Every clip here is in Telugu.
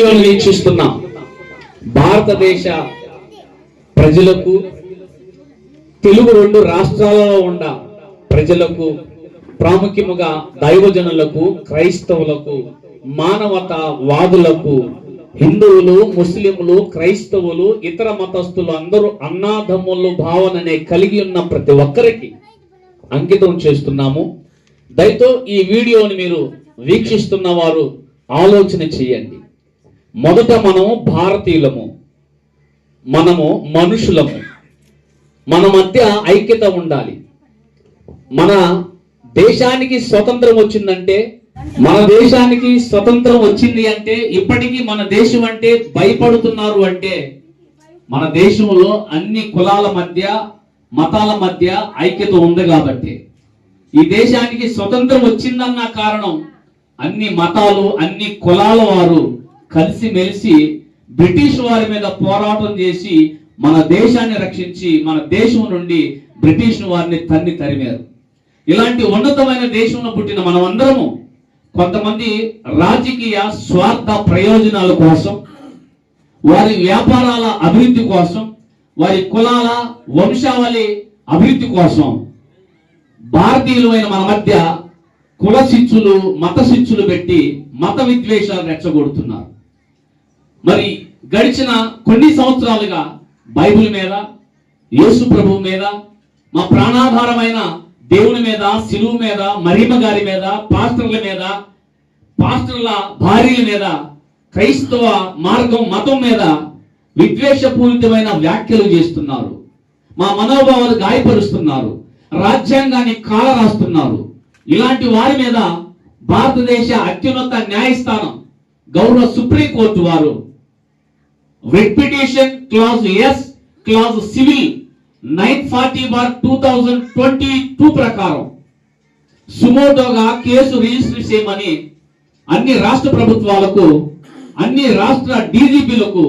వీక్షిస్తున్న వీక్షిస్తున్నాం భారతదేశ ప్రజలకు తెలుగు రెండు రాష్ట్రాలలో ఉన్న ప్రజలకు ప్రాముఖ్యముగా దైవజనులకు క్రైస్తవులకు మానవత వాదులకు హిందువులు ముస్లింలు క్రైస్తవులు ఇతర మతస్థులు అందరూ అన్నాదమ్ములు భావననే కలిగి ఉన్న ప్రతి ఒక్కరికి అంకితం చేస్తున్నాము. దయతో ఈ వీడియోని మీరు వీక్షిస్తున్న వారు ఆలోచన చేయండి. మొదట మనము భారతీయులము. మనము మనుషులము. మన మధ్య ఐక్యత ఉండాలి. మన దేశానికి స్వతంత్రం వచ్చిందంటే మన దేశానికి స్వతంత్రం వచ్చింది అంటే ఇప్పటికీ మన దేశం అంటే భయపడుతున్నారు అంటే మన దేశంలో అన్ని కులాల మధ్య మతాల మధ్య ఐక్యత ఉంది కాబట్టి. ఈ దేశానికి స్వతంత్రం వచ్చిందన్న కారణం అన్ని మతాలు అన్ని కులాల వారు కలిసి మెలిసి బ్రిటిష్ వారి మీద పోరాటం చేసి మన దేశాన్ని రక్షించి మన దేశం నుండి బ్రిటిష్ వారిని తన్ని తరిమారు. ఇలాంటి ఉన్నతమైన దేశంలో పుట్టిన మనమందరము కొంతమంది రాజకీయ స్వార్థ ప్రయోజనాల కోసం వారి వ్యాపారాల అభివృద్ధి కోసం వారి కులాల వంశావళి అభివృద్ధి కోసం భారతీయులమైన మన మధ్య కుల శిక్షులు మత శిక్షులు పెట్టి మత విద్వేషాలు రెచ్చగొడుతున్నారు. మరి గడిచిన కొన్ని సంవత్సరాలుగా బైబిల్ మీద యేసు ప్రభు మీద మా ప్రాణాధారమైన దేవుని మీద శిలువు మీద మరీమ గారి మీద పాస్టర్ల మీద పాస్టర్ల భార్యల మీద క్రైస్తవ మార్గం మతం మీద విద్వేషపూరితమైన వ్యాఖ్యలు చేస్తున్నారు. మా మనోభావాలు గాయపరుస్తున్నారు. రాజ్యాంగాన్ని కాల రాస్తున్నారు ఇలాంటి వారి మీద భారతదేశ అత్యున్నత న్యాయస్థానం గౌరవ సుప్రీంకోర్టు వారు writ clause S clause civil nine forty bar two thousand twenty two ప్రకారం సుమోటోగా కేసు రిజిస్టర్ చేయమని అన్ని రాష్ట్ర ప్రభుత్వాలకు అన్ని రాష్ట్ర డీజీపీలకు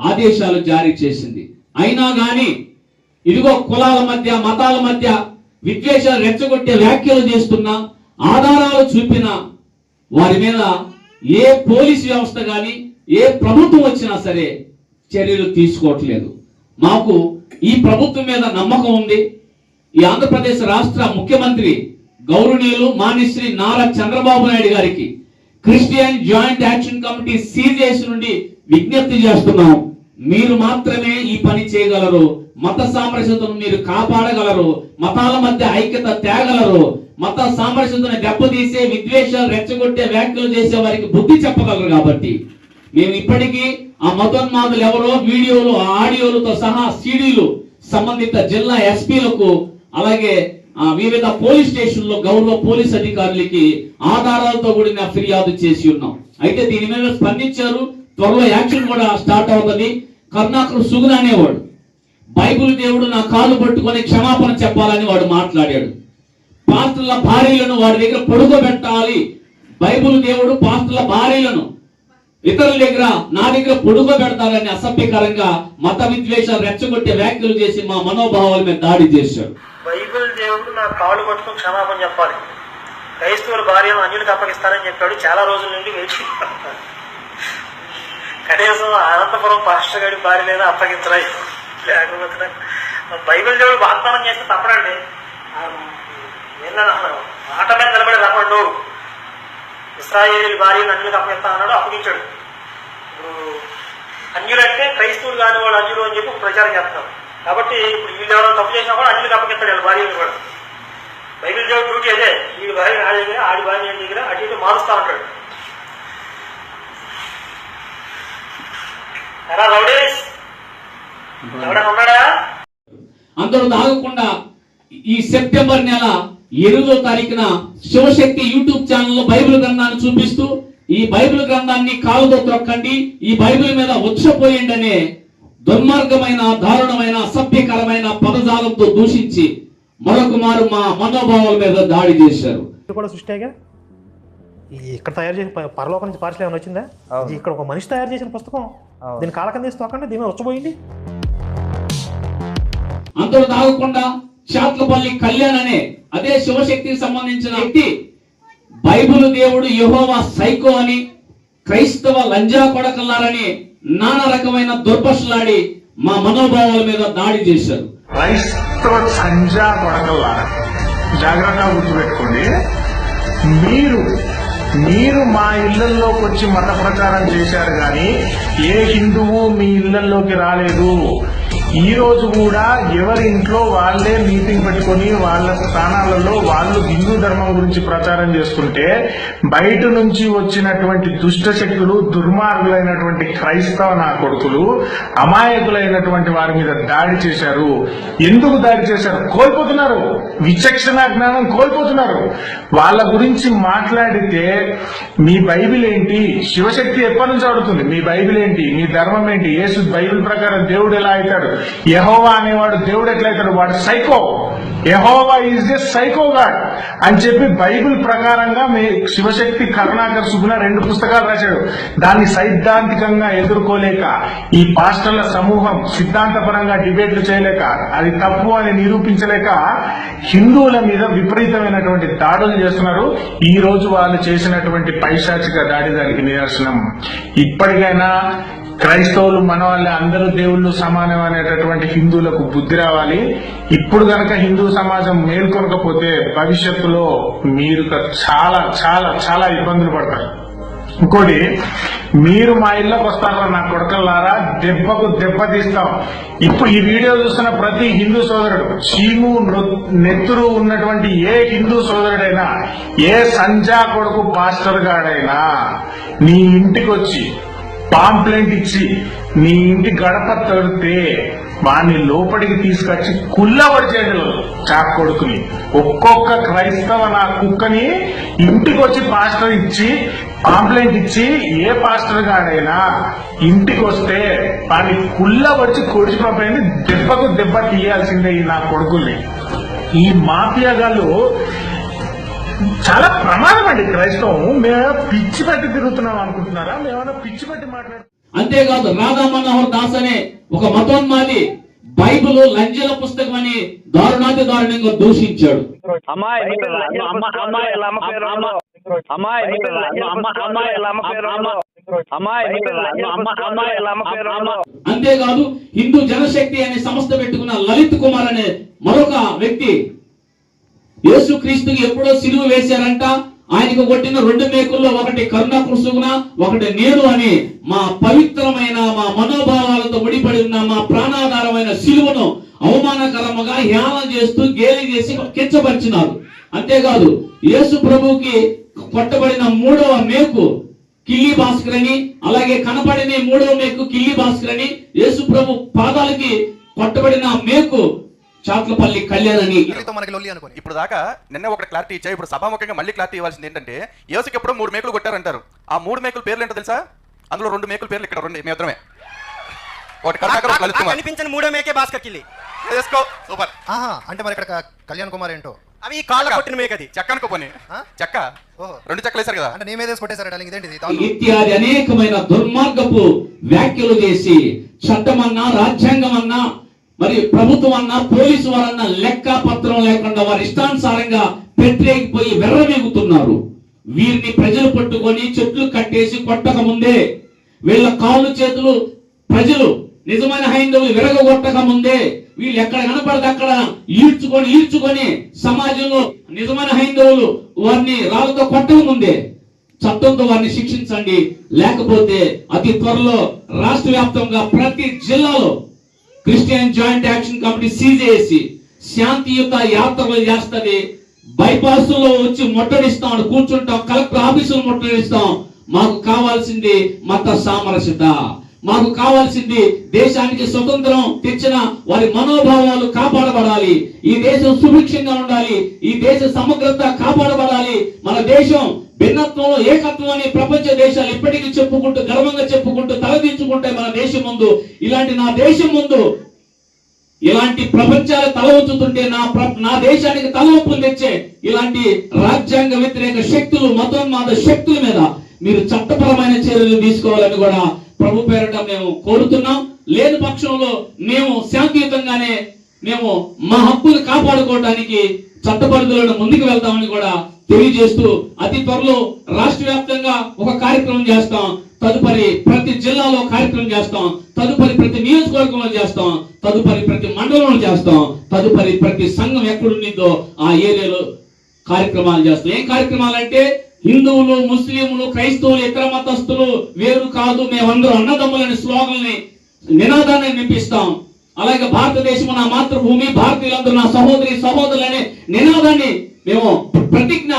ఆదేశాలు జారీ చేసింది అయినా కానీ ఇదిగో కులాల మధ్య మతాల మధ్య విద్వేషాలు రెచ్చగొట్టే వ్యాఖ్యలు చేస్తున్న ఆధారాలు చూపిన వారి మీద ఏ పోలీస్ వ్యవస్థ కానీ ఏ ప్రభుత్వం వచ్చినా సరే చర్యలు తీసుకోవట్లేదు. మాకు ఈ ప్రభుత్వం మీద నమ్మకం ఉంది. ఈ ఆంధ్రప్రదేశ్ రాష్ట్ర ముఖ్యమంత్రి గౌరవనీయులు మానిశ్రీ నారా చంద్రబాబు నాయుడు గారికి Christian joint action committee CJS నుండి విజ్ఞప్తి చేస్తున్నాం మీరు మాత్రమే ఈ పని చేయగలరు. మత సామరస్యతను మీరు కాపాడగలరు. మతాల మధ్య ఐక్యత తేగలరు. మత సామరస్యతను దెబ్బతీసే విద్వేషాలు రెచ్చగొట్టే వ్యాఖ్యలు చేసే వారికి బుద్ధి చెప్పగలరు కాబట్టి మేము ఇప్పటికీ ఆ మతోన్మాదులు ఎవరో వీడియోలు ఆడియోలతో సహా సీడీలు సంబంధిత జిల్లా ఎస్పీలకు అలాగే వివిధ పోలీస్ స్టేషన్లో గౌరవ పోలీస్ అధికారులకి ఆధారాలతో కూడిన ఫిర్యాదు చేసి ఉన్నాం. అయితే దీని మీద స్పందించారు. త్వరలో యాక్షన్ కూడా స్టార్ట్ అవుతుంది. కర్ణాకర్ సుగుణ అనేవాడు. బైబిల్ దేవుడు నా కాలు పట్టుకొని క్షమాపణ చెప్పాలని వాడు మాట్లాడాడు. పాస్టర్ల భార్యలను వాడి దగ్గర పడుకోబెట్టాలి. బైబిల్ దేవుడు పాస్టర్ల భార్యలను ఇతరుల దగ్గర నా దగ్గర పొడుగోబెడతారని అసభ్యకరంగా మత విద్వేషాలు రెచ్చగొట్టే వ్యాఖ్యలు చేసి మా మనోభావాల మీద దాడి చేశాడు. బైబిల్ దేవుడు నా కాళ్ళు పట్టుకుని క్షమాపణ చెప్పాలి. క్రైస్తవుల భార్యను అన్యులకు అప్పగిస్తానని చెప్పాడు. చాలా రోజుల నుండి వేచి కనీసం అనంతపురం పాస్టర్ గారి భార్య లేదా అప్పగించరా లేకపోతే బైబిల్ దేవుడు వాగ్దానం చేస్తే తప్పడండి. ఆ, ఆట మాట మీద నిలబడి రమ్మండు ఇస్రాయేల్ భార్యను అన్యులకు అప్పగిస్తా అన్నాడు అప్పగించాడు ఇప్పుడు అన్యులంటే క్రైస్తవులు కాని వాళ్ళు అన్యులు అని చెప్పి ప్రచారం చేస్తారు కాబట్టి ఇప్పుడు వీళ్ళు ఎవరైనా తప్పు చేసినా కూడా అన్యులకు అప్పగిస్తాడు వాళ్ళ భార్యను కూడా. బైబిల్ దేవుడు డ్యూటీ అదే. వీడి భార్య ఆడి దగ్గర ఆడి భార్య దగ్గర అటు ఇటు మారుస్తా ఉంటాడు. ఎరా రౌడీస్? ఎవడన్నా ఉన్నాడా? అందరూ తాగకుండా ఈ సెప్టెంబర్ నెల ఎనిమిదో తారీఖున శివశక్తి యూట్యూబ్ ఛానల్లో బైబిల్ గ్రంథాన్ని చూపిస్తూ ఈ బైబిల్ గ్రంథాన్ని కాలుతో త్రొక్కండి ఈ బైబిల్ మీద ఉచ్చపోయండి అనే దుర్మార్గమైన దారుణమైన అసభ్యకరమైన పదజాలంతో దూషించి మరొక మారు మా మనోభావాల మీద దాడి చేశారు. కూడా సృష్టిగా ఇక్కడ తయారు చేసిన పరలోకం నుంచి పార్సల్ ఏమైనా వచ్చిందా? ఇక్కడ ఒక మనిషి తయారు చేసిన పుస్తకం. దీని కాలకం తీసి తోకండి దీని మీద వచ్చబోయింది అందరూ తాగకుండా చాట్లపల్లి కళ్యాణ్ అనే అదే శివశక్తికి సంబంధించిన వ్యక్తి. బైబుల్ దేవుడు యహోవా సైకో అని క్రైస్తవ లంజా కొడకల్లారని నానా రకమైన దుర్భషలాడి మా మనోభావాల మీద దాడి చేశారు. క్రైస్తవ సంజా కొడకల్లారా? జాగ్రత్తగా గుర్తుపెట్టుకోండి. మీరు మీరు మా ఇళ్ళలోకి వచ్చి మత ప్రచారం చేశారు కానీ ఏ హిందువు మీ ఇళ్ళలోకి రాలేదు. ఈ రోజు కూడా ఎవరి ఇంట్లో వాళ్ళే మీటింగ్ పెట్టుకొని వాళ్ళ స్థానాలలో వాళ్ళు హిందూ ధర్మం గురించి ప్రచారం చేసుకుంటే బయట నుంచి వచ్చినటువంటి దుష్ట శక్తులు దుర్మార్గులైనటువంటి క్రైస్తవ నా కొడుకులు అమాయకులైనటువంటి వారి మీద దాడి చేశారు. ఎందుకు దాడి చేశారు? కోల్పోతున్నారు. విచక్షణ జ్ఞానం కోల్పోతున్నారు. వాళ్ళ గురించి మాట్లాడితే మీ బైబిల్ ఏంటి? శివశక్తి ఎప్పటి నుంచి ఆడుతుంది? మీ బైబిల్ ఏంటి? మీ ధర్మం ఏంటి? యేసు బైబిల్ ప్రకారం దేవుడు ఎలా అవుతాడు? యహోవా అనేవాడు దేవుడు ఎట్లయితాడు? వాడు సైకో యహోవా ఈజ్ ఎ సైకో గాడ్ అని చెప్పి బైబిల్ ప్రకారంగా మీ శివశక్తి కరుణాకర్ సుగుణ రెండు పుస్తకాలు రాశాడు. దాన్ని సైద్ధాంతికంగా ఎదుర్కోలేక ఈ పాస్టర్ల సమూహం సిద్ధాంతపరంగా డిబేట్లు చేయలేక అది తప్పు అని నిరూపించలేక హిందువుల మీద విపరీతమైనటువంటి దాడులు చేస్తున్నారు. ఈ రోజు వాళ్ళు చేసినటువంటి పైశాచిక దాడి దానికి నిదర్శనం. ఇప్పటికైనా క్రైస్తవులు మన వాళ్ళ అందరూ దేవుళ్ళు సమానం అనేటటువంటి హిందువులకు బుద్ధి రావాలి. ఇప్పుడు గనక హిందూ సమాజం మేల్కొనకపోతే భవిష్యత్తులో మీరు చాలా చాలా చాలా ఇబ్బందులు పడతారు. ఇంకోటి మీరు మా ఇళ్ళకి వస్తారా నా కొడకల్లారా? దెబ్బకు దెబ్బ తీస్తాం. ఇప్పుడు ఈ వీడియో చూస్తున్న ప్రతి హిందూ సోదరుడు చీము నెత్తురు ఉన్నటువంటి ఏ హిందూ సోదరుడైనా ఏ సంజా కొడుకు పాస్టర్ గాడైనా నీ ఇంటికి వచ్చి పాంప్లెంట్ ఇచ్చి నీ ఇంటి గడప తడితే వాణ్ణి లోపలికి తీసుకొచ్చి కుల్లబడిచేది చాక్ కొడుకుని. ఒక్కొక్క క్రైస్తవ నా కుక్కని ఇంటికి వచ్చి పాస్టర్ ఇచ్చి కాంప్లైంట్ ఇచ్చి ఏ పాస్టర్ గాడైనా ఇంటికి వస్తే వాడిని కుల్లబడిచి కొడిచిపోయింది దెబ్బకు దెబ్బ తీయాల్సిందే ఈ నా కొడుకుల్ని. ఈ మాఫియా గారు చాలా ప్రమాదం అండి క్రైస్తవం మేము పిచ్చి పెట్టి తిరుగుతున్నాం అనుకుంటున్నారా మేమన్నా పిచ్చి పెట్టి మాట్లాడు అంతేకాదు రాధా మనోహర్ దాస్ అనే ఒక మతోన్మాది బైబిల్ లంజల పుస్తకం అని దారుణాతి దారుణంగా దూషించాడు అంతేకాదు హిందూ జనశక్తి అనే సంస్థ పెట్టుకున్న లలిత్ కుమార్ అనే మరొక వ్యక్తి యేసుక్రీస్తుకి ఎప్పుడో సిలువ వేశారంట. ఆయనకు కొట్టిన రెండు మేకుల్లో ఒకటి కరుణ కృష్ణున ఒకటి నేను అని మా పవిత్రమైన మా మనోభావాలతో ముడిపడి ఉన్న మా ప్రాణాధారమైన సిలువను అవమానకరముగా హేళన చేస్తూ గేలి చేసి కించపరిచినారు. అంతేకాదు యేసు ప్రభుకి కొట్టబడిన మూడవ మేకు కిల్లి భాస్కర్ అని అలాగే కనపడిన మూడవ మేకు కిల్లి భాస్కర్ అని యేసు ప్రభు పాదాలకి కొట్టబడిన మేకు చాట్లపల్లి కళ్యాణ్ అని మనకి లొల్లి అనుకోని. ఇప్పుడు దాకా నిన్న ఒకటి క్లారిటీ ఇచ్చా ఇప్పుడు సభాముఖంగా మళ్ళీ క్లారిటీ ఇవ్వాల్సింది ఏంటంటే యోసుకి ఎప్పుడో మూడు మేకులు కొట్టారంటారు. ఆ మూడు మేకుల పేర్లు ఏంటో తెలుసా? అందులో రెండు మేకుల పేర్లు ఇక్కడ రెండు మేమిద్దరమే. ఒకటి కర్ణాకర్ లలిత్ కుమార్ కనిపించని మూడో మేకే భాస్కర్ కిల్లి. వేసుకో సూపర్. ఆహా అంటే మరి ఇక్కడ కళ్యాణ్ కుమార్ ఏంటో? అవి కాళ్ళ కొట్టిన మేకది. చెక్క అనుకోపోని ఆ? చెక్క. ఓహో. రెండు చెక్కలు వేశారు కదా. అంటే నీ మీదేసి కొట్టేశారు డాలింగ్ ఇదేంటిది? ఇత్యాది అనేకమైన దుర్మార్గపు వ్యాఖ్యలు చేసి చట్టమన్నా రాజ్యాంగం అన్నా మరి ప్రభుత్వం అన్నా పోలీసు వారన్న లెక్క పత్రం లేకుండా వారి ఇష్టానుసారంగా పెట్టేకిపోయి వెర్రమేగుతున్నారు వీరిని ప్రజలు పట్టుకొని చెట్లు కట్టేసి కొట్టక ముందే వీళ్ళ కాళ్ళు చేతులు ప్రజలు నిజమైన హైందవులు విరగొట్టక ముందే వీళ్ళు ఎక్కడ కనపడితే అక్కడ ఈడ్చుకొని ఈడ్చుకొని సమాజంలో నిజమైన హైందవులు వారిని రాళ్ళతో కొట్టక ముందే చట్టంతో వారిని శిక్షించండి. లేకపోతే అతి త్వరలో రాష్ట్ర వ్యాప్తంగా ప్రతి జిల్లాలో Christian joint action committee CJC శాంతి శాంతియుత యాత్రలు చేస్తుంది. బైపాస్లో వచ్చి ముట్టడిస్తాం కూర్చుంటాం కలెక్టర్ ఆఫీసులు ముట్టడిస్తాం. మాకు కావాల్సింది మత సామరస్యత. మాకు కావాల్సింది దేశానికి స్వతంత్రం తెచ్చిన వారి మనోభావాలు కాపాడబడాలి. ఈ దేశం సుభిక్షంగా ఉండాలి. ఈ దేశ సమగ్రత కాపాడబడాలి. మన దేశం భిన్నత్వంలో ఏకత్వం అనే ప్రపంచ దేశాలు ఇప్పటికీ చెప్పుకుంటూ గర్వంగా చెప్పుకుంటూ తలదించుకుంటే మన దేశం ముందు ఇలాంటి నా దేశం ముందు ఇలాంటి ప్రపంచాలు తలవంచుతుంటే నా నా దేశానికి తలవంపులు తెచ్చే ఇలాంటి రాజ్యాంగ వ్యతిరేక శక్తులు మతోన్మాద శక్తుల మీద మీరు చట్టపరమైన చర్యలు తీసుకోవాలని కూడా ప్రభు పేరట మేము కోరుతున్నాం. లేని పక్షంలో మేము శాంతియుతంగానే మేము మా హక్కులు కాపాడుకోవడానికి చట్ట ముందుకు వెళ్తామని కూడా తెలియజేస్తూ అతి త్వరలో రాష్ట్ర వ్యాప్తంగా ఒక కార్యక్రమం చేస్తాం. తదుపరి ప్రతి జిల్లాలో కార్యక్రమం చేస్తాం. తదుపరి ప్రతి నియోజకవర్గంలో చేస్తాం. తదుపరి ప్రతి మండలంలో చేస్తాం. తదుపరి ప్రతి సంఘం ఎక్కడుండిందో ఆ ఏరియాలో కార్యక్రమాలు చేస్తాం. ఏం కార్యక్రమాలు అంటే హిందువులు ముస్లింలు క్రైస్తవులు ఇతర మతస్థులు వేరు కాదు మేమందరూ అన్నదమ్ములని స్లోగల్ని నినాదాన్ని నింపిస్తాం అలాగే భారతదేశం నా మాతృభూమి భారతీయులందరూ నా సహోదరి సహోదరులనే నినాదాన్ని మేము ప్రతిజ్ఞ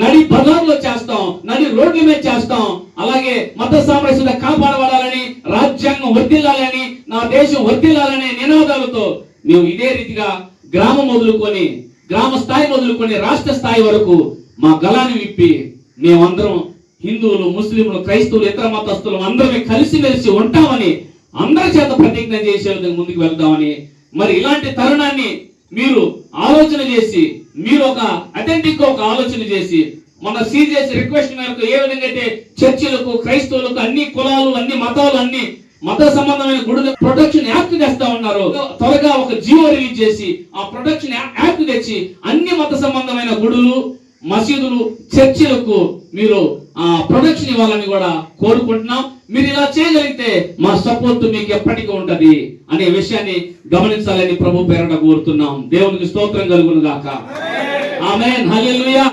నడి బజార్లో చేస్తాం నడి రోడ్ల మీద చేస్తాం. అలాగే మత సామరస్యత కాపాడబడాలని రాజ్యాంగం వర్తిల్లాలని నా దేశం వర్దిల్లాలనే నినాదాలతో మేము ఇదే రీతిగా గ్రామం మొదలుకొని గ్రామ స్థాయి మొదలుకొని రాష్ట్ర స్థాయి వరకు మా గలాన్ని విప్పి మేమందరం హిందువులు ముస్లింలు క్రైస్తవులు ఇతర మతస్థులు అందరం కలిసిమెలిసి ఉంటామని అందరి చేత ప్రతిజ్ఞ చేసే విధంగా ముందుకు వెళ్దామని మరి ఇలాంటి తరుణాన్ని మీరు ఆలోచన చేసి మీరు ఒక అథెంటిక్గా ఒక ఆలోచన చేసి మన సీరియస్ రిక్వెస్ట్ మేరకు ఏ విధంగా అయితే చర్చిలకు క్రైస్తవులకు అన్ని కులాలు అన్ని మతాలు అన్ని మత సంబంధమైన గుడుల ప్రొటెక్షన్ యాక్ట్ తెస్తా ఉన్నారు. త్వరగా ఒక జియో రిలీజ్ చేసి ఆ ప్రొటెక్షన్ యాక్ట్ తెచ్చి అన్ని మత సంబంధమైన గుడులు మసీదులు చర్చిలకు మీరు ఆ ప్రొటెక్షన్ ఇవ్వాలని కూడా కోరుకుంటున్నాం. మీరు ఇలా చేయగలిగితే మా సపోర్ట్ మీకు ఎప్పటికీ ఉంటది అనే విషయాన్ని గమనించాలని ప్రభు పేరట కోరుతున్నాం. దేవునికి స్తోత్రం కలుగును గాక. హల్లెలూయా.